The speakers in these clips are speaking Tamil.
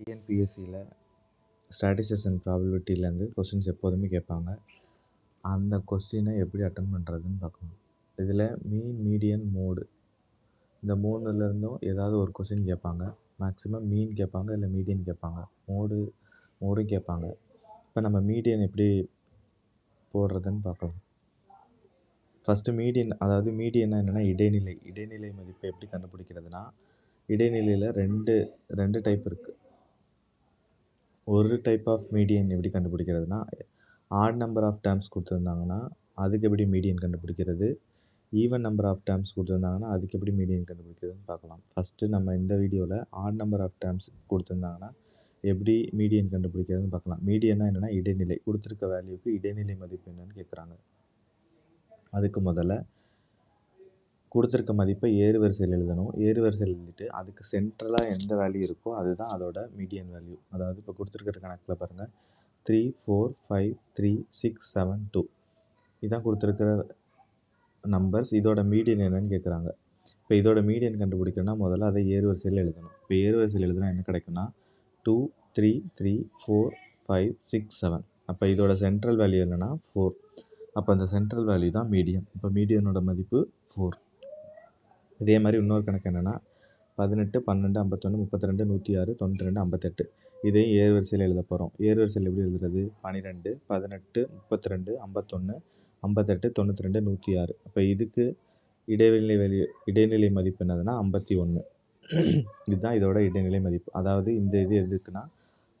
டிஎன்பிஎஸ்சியில் ஸ்டாட்டிஸ்டிக்ஸ் அண்ட் ப்ராபபிலிட்டிலேருந்து கொஸ்டின்ஸ் எப்போதுமே கேட்பாங்க. அந்த கொஸ்டினை எப்படி அட்டன் பண்ணுறதுன்னு பார்க்கணும். இதில் மீன் மீடியன் மோடு இந்த மூணுலேருந்தும் ஏதாவது ஒரு கொஸ்டின் கேட்பாங்க. மேக்ஸிமம் மீன் கேட்பாங்க இல்லை மீடியன் கேட்பாங்க. மோடு மோடும் கேட்பாங்க. இப்போ நம்ம மீடியன் எப்படி போடுறதுன்னு பார்க்கலாம். ஃபஸ்ட்டு மீடியன் அதாவது மீடியன்னா என்னென்னா இடைநிலை. இடைநிலை மதிப்பை எப்படி கண்டுபிடிக்கிறதுனா இடைநிலையில் ரெண்டு ரெண்டு டைப் இருக்குது ஒரு டைப் ஆஃப் மீடியன் எப்படி கண்டுபிடிக்கிறதுனா ஆட் நம்பர் ஆஃப் டேர்ம்ஸ் கொடுத்துருந்தாங்கன்னா அதுக்கு எப்படி மீடியன் கண்டுபிடிக்கிறது? ஈவன் நம்பர் ஆஃப் டேர்ம்ஸ் கொடுத்துருந்தாங்கன்னா அதுக்கு எப்படி மீடியன் கண்டுபிடிக்கிறதுன்னு பார்க்கலாம். ஃபஸ்ட்டு நம்ம இந்த வீடியோவில் ஆட் நம்பர் ஆஃப் டேர்ம்ஸ் கொடுத்துருந்தாங்கன்னா எப்படி மீடியன் கண்டுபிடிக்கிறதுன்னு பார்க்கலாம். மீடியன்னா என்னென்னா இடைநிலை. கொடுத்துருக்க வேல்யூக்கு இடைநிலை மதிப்பு என்னன்னு கேட்குறாங்க அதுக்கு முதல்ல கொடுத்துருக்க மதிப்பை ஏறு வரிசையில் எழுதணும். ஏறு வரிசையில் எழுதிட்டு அதுக்கு சென்ட்ரலாக எந்த வேல்யூ இருக்கோ அதுதான் அதோட மீடியன் வேல்யூ அதாவது இப்போ கொடுத்துருக்கிற கணக்கில் பாருங்கள் three four five three six seven two இதான் கொடுத்துருக்கிற நம்பர்ஸ் இதோட மீடியன் என்னன்னு கேட்குறாங்க இப்போ இதோட மீடியன் கண்டுபிடிக்கணும்னா முதல்ல அதை ஏறு வரிசையில் எழுதணும். இப்போ ஏறு வரிசையில் எழுதுனா என்ன கிடைக்கும்னா two three three four five six seven அப்போ இதோட சென்ட்ரல் வேல்யூ என்னென்னா ஃபோர் அப்போ அந்த சென்ட்ரல் வேல்யூ தான் மீடியன் இப்போ மீடியனோட மதிப்பு ஃபோர் இதே மாதிரி இன்னொரு கணக்கு என்னென்னா பதினெட்டு பன்னெண்டு ஐம்பத்தொன்று முப்பத்தி ரெண்டு நூற்றி ஆறு தொண்ணூற்றி ரெண்டு ஐம்பத்தெட்டு. இதையும் ஏறு வரிசையில் எழுத போகிறோம் ஏறு வரிசையில் எப்படி எழுதுறது? பன்னிரெண்டு பதினெட்டு முப்பத்தி ரெண்டு ஐம்பத்தொன்று ஐம்பத்தெட்டு தொண்ணூற்றி ரெண்டு நூற்றி ஆறு அப்போ இதுக்கு இடைநிலை வெளி இடைநிலை மதிப்பு என்னதுன்னா ஐம்பத்தி ஒன்று இதுதான் இதோட இடைநிலை மதிப்பு. அதாவது இந்த இது எதுக்குன்னா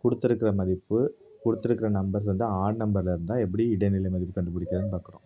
கொடுத்துருக்கிற மதிப்பு கொடுத்துருக்கிற நம்பர்ஸ் வந்து ஆட் நம்பரில் இருந்தால் எப்படி இடைநிலை மதிப்பு கண்டுபிடிக்கிறதுன்னு பார்க்குறோம்